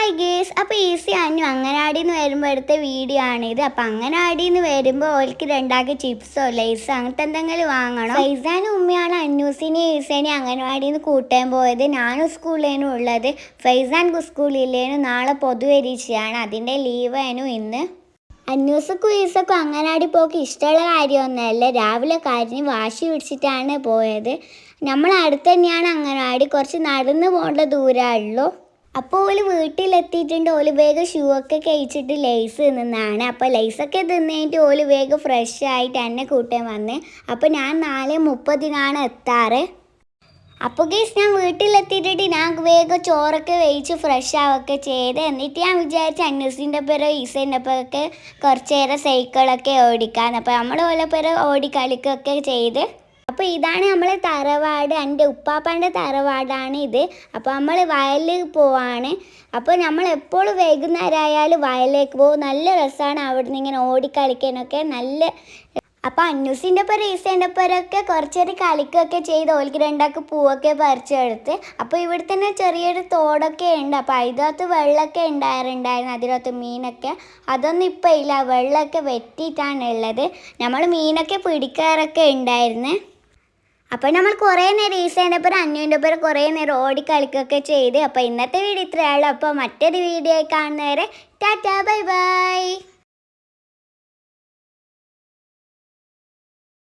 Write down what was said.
Hi guys അപ്പോൾ ഈസി അനു അങ്ങനാടിയിൽ നിന്ന് വരുമ്പോൾ എടുത്ത വീഡിയോ ആണിത് അപ്പോൾ അങ്ങനാടിയിൽ നിന്ന് വരുമ്പോൾ ഓൽക്ക് രണ്ടാക്കി ചിപ്സോ ലൈസോ അങ്ങനത്തെ എന്തെങ്കിലും വാങ്ങണം. ഫൈസാൻ ഉമ്മയാണ് അന്നൂസിനെ ഈസേനെ അംഗനവാടിയിൽ നിന്ന് കൂട്ടാൻ പോയത്. ഞാനും സ്കൂളിലേനും ഉള്ളത്. ഫൈസാൻ സ്കൂളിലേനും നാളെ പൊതുപരീക്ഷയാണ്. അതിന്റെ ലീവാനും ഇന്ന്. അന്യൂസക്കും ഈസക്കും അങ്ങനാടി പോക്ക് ഇഷ്ടമുള്ള കാര്യമൊന്നുമല്ല. രാവിലെ കാര്യം വാശി പിടിച്ചിട്ടാണ് പോയത്. നമ്മൾ അടുത്ത് തന്നെയാണ് അങ്ങനാടി. കുറച്ച് നടന്ന് പോകേണ്ട ദൂരമുള്ളൂ അപ്പോൾ ഓൽ വീട്ടിലെത്തിയിട്ടുണ്ട്. ഓൽ വേഗം ഷൂ ഒക്കെ കഴിച്ചിട്ട് ലേസ് തിന്നാണ് അപ്പോൾ ലേസൊക്കെ തിന്നിട്ട് ഓൽ വേഗം ഫ്രഷ് ആയിട്ട് എന്നെ കൂട്ടാൻ വന്ന്. അപ്പോൾ ഞാൻ നാല് മുപ്പതിനാണ് എത്താറ്. അപ്പോൾ ഗേസ് ഞാൻ വീട്ടിലെത്തിയിട്ട് ഞാൻ വേഗം ചോറൊക്കെ വേവിച്ച് ഫ്രഷ് ആവൊക്കെ ചെയ്ത്. എന്നിട്ട് ഞാൻ വിചാരിച്ചു അന്നസിന്റെ പേരോ ഈസേന്റെ പേരൊക്കെ കുറച്ച് നേരം സൈക്കിളൊക്കെ ഓടിക്കാൻ അപ്പോൾ നമ്മൾ ഓലെ പേര് ഓടിക്കളിക്കൊക്കെ ചെയ്ത് അപ്പോൾ ഇതാണ് നമ്മളെ തറവാട്. എന്റെ ഉപ്പാപ്പാന്റെ തറവാടാണ് ഇത്. അപ്പോൾ നമ്മൾ വയലിൽ പോവാണ്. അപ്പോൾ നമ്മൾ എപ്പോഴും വൈകുന്നേരം ആയാലും വയലിലേക്ക് പോകും. നല്ല രസമാണ് അവിടുന്ന് ഇങ്ങനെ ഓടിക്കളിക്കാനൊക്കെ നല്ല അപ്പോൾ അന്നൂസിന്റെ ഒപ്പം റീസേന്റെ ഒപ്പരൊക്കെ കുറച്ചേരം കളിക്കുകയൊക്കെ ചെയ്ത് ഓൽക്ക് രണ്ടാൾക്ക് പൂവൊക്കെ പറിച്ചെടുത്ത് അപ്പോൾ ഇവിടെ തന്നെ ചെറിയൊരു തോടൊക്കെ ഉണ്ട്. അപ്പോൾ അതിനകത്ത് വെള്ളമൊക്കെ ഉണ്ടായിരുന്നുണ്ടായിരുന്നു അതിനകത്ത് മീനൊക്കെ. അതൊന്നും ഇപ്പോൾ ഇല്ല. വെള്ളമൊക്കെ വെറ്റിയിട്ടാണ് ഉള്ളത്. നമ്മൾ മീനൊക്കെ പിടിക്കാറൊക്കെ ഉണ്ടായിരുന്നു. അപ്പോൾ നമ്മൾ കുറേ നേരം ഈസേന്റെ ഒപ്പം അന്യൂന്റെ ഒപ്പം കുറേ നേരം ഓടി കളിക്കുകയൊക്കെ ചെയ്ത്. അപ്പോൾ ഇന്നത്തെ വീഡിയോ ഇത്രയേ ഉള്ളൂ. അപ്പോൾ മറ്റൊരു വീഡിയോ കാണുന്നവരെ ടാറ്റാ ബൈ ബൈ.